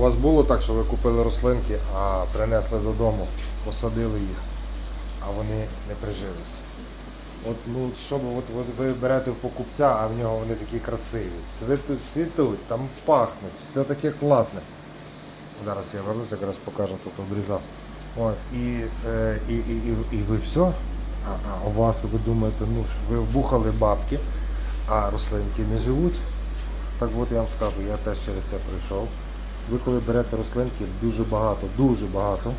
У вас було так, що ви купили рослинки, а принесли додому, посадили їх, а вони не прижились. От, ну, що от, от ви берете в покупця, а в нього вони такі красиві. Цвітуть, цвітуть, там пахнуть, все таке класне. Зараз я вернусь, якраз покажу, тут обрізав. От, і, е, і, і, і, і ви все. А, а у вас ви думаєте, ну ви вбухали бабки, а рослинки не живуть. Так от я вам скажу, я теж через це пройшов. Ви коли берете рослинки, дуже багато, дуже багато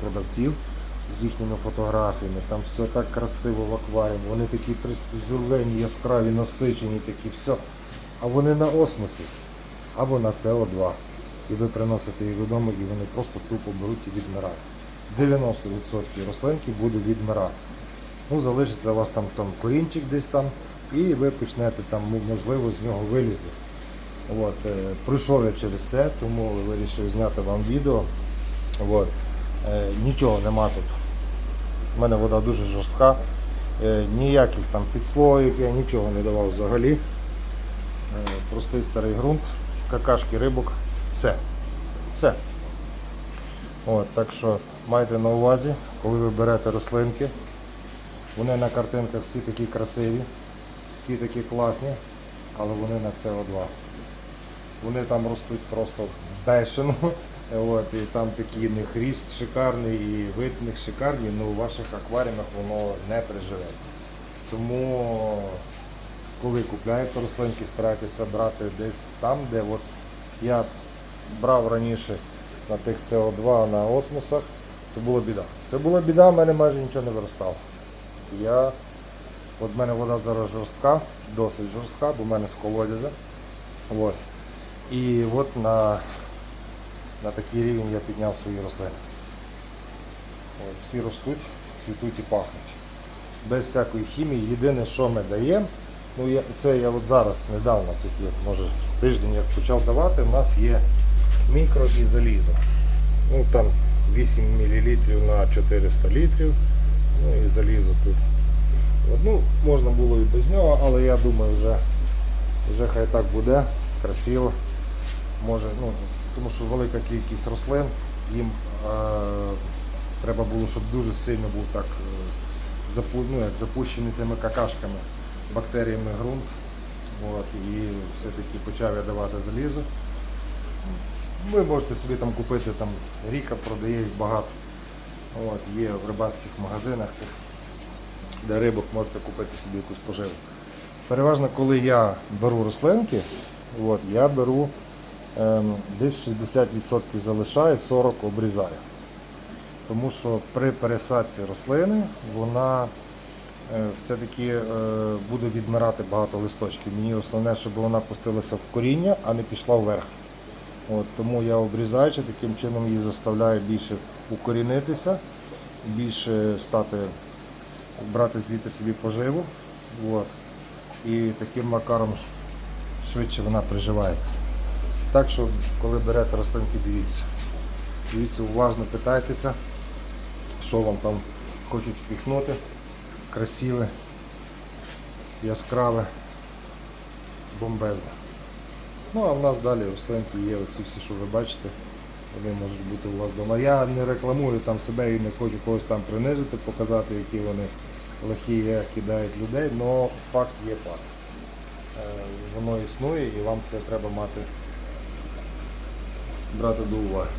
продавців з їхніми фотографіями, там все так красиво в акваріумі, вони такі призурвені, яскраві, насичені, такі, все. А вони на осмосі або на СО2. І ви приносите їх додому, і вони просто тупо беруть і відмирають. 90% рослинки буде відмирати. Ну, залишиться у вас там, там корінчик десь там, і ви почнете там, ну, можливо, з нього вилізе. От, е, пройшов я через це, тому вирішив зняти вам відео. От. Е, нічого нема тут. У мене вода дуже жорстка. Е, ніяких там підслоїк, я нічого не давав взагалі. Простий старий ґрунт, какашки рибок, все. Все. От, так що майте на увазі, коли ви берете рослинки, вони на картинках всі такі красиві, всі такі класні, але вони на СО2. Вони там ростуть просто бешено. От, і там такий в них ріст шикарний і вид них шикарний, але у ваших акваріумах воно не приживеться. Тому коли купляєте рослинки, старайтеся брати десь там, де от я брав раніше на тих СО2 на осмосах, це була біда. Це була біда, в мене майже нічого не виростало. Я, от в мене вода зараз жорстка, досить жорстка, бо в мене з колодязя. От. І от на, на такий рівень я підняв свої рослини. От, всі ростуть, цвітуть і пахнуть. Без всякої хімії. Єдине, що ми даємо, ну я, це я от зараз недавно, тільки може тиждень як почав давати, у нас є мікро і залізо. Ну там 8 мл на 400 літрів. Ну і залізо тут. От, ну, можна було і без нього, але я думаю, вже, вже хай так буде, красиво. Може, ну, тому що велика кількість рослин, їм е, треба було, щоб дуже сильно був так е, запу, ну, як запущений цими какашками, бактеріями ґрунт. От, і все-таки почав я давати залізо. Ви можете собі там купити там Ріка продає їх багато. От, є в рибацьких магазинах цих, де рибок можете купити собі якусь поживу. Переважно, коли я беру рослинки, от, я беру десь 60% залишаю, 40% обрізаю. Тому що при пересадці рослини вона е, все-таки е, буде відмирати багато листочків. Мені основне, щоб вона пустилася в коріння, а не пішла вверх. От, тому я обрізаючи, таким чином її заставляю більше укорінитися, більше стати, брати звідти собі поживу. От. І таким макаром швидше вона приживається. Так що, коли берете рослинки, дивіться. Дивіться, уважно питайтеся, що вам там хочуть впіхнути. Красиве, яскраве, бомбезне. Ну а в нас далі рослинки є, оці всі, що ви бачите, вони можуть бути у вас вдома. Я не рекламую там себе і не хочу когось там принизити, показати, які вони лихі кидають людей, але факт є факт. Е, Воно існує і вам це треба мати брати до уваги.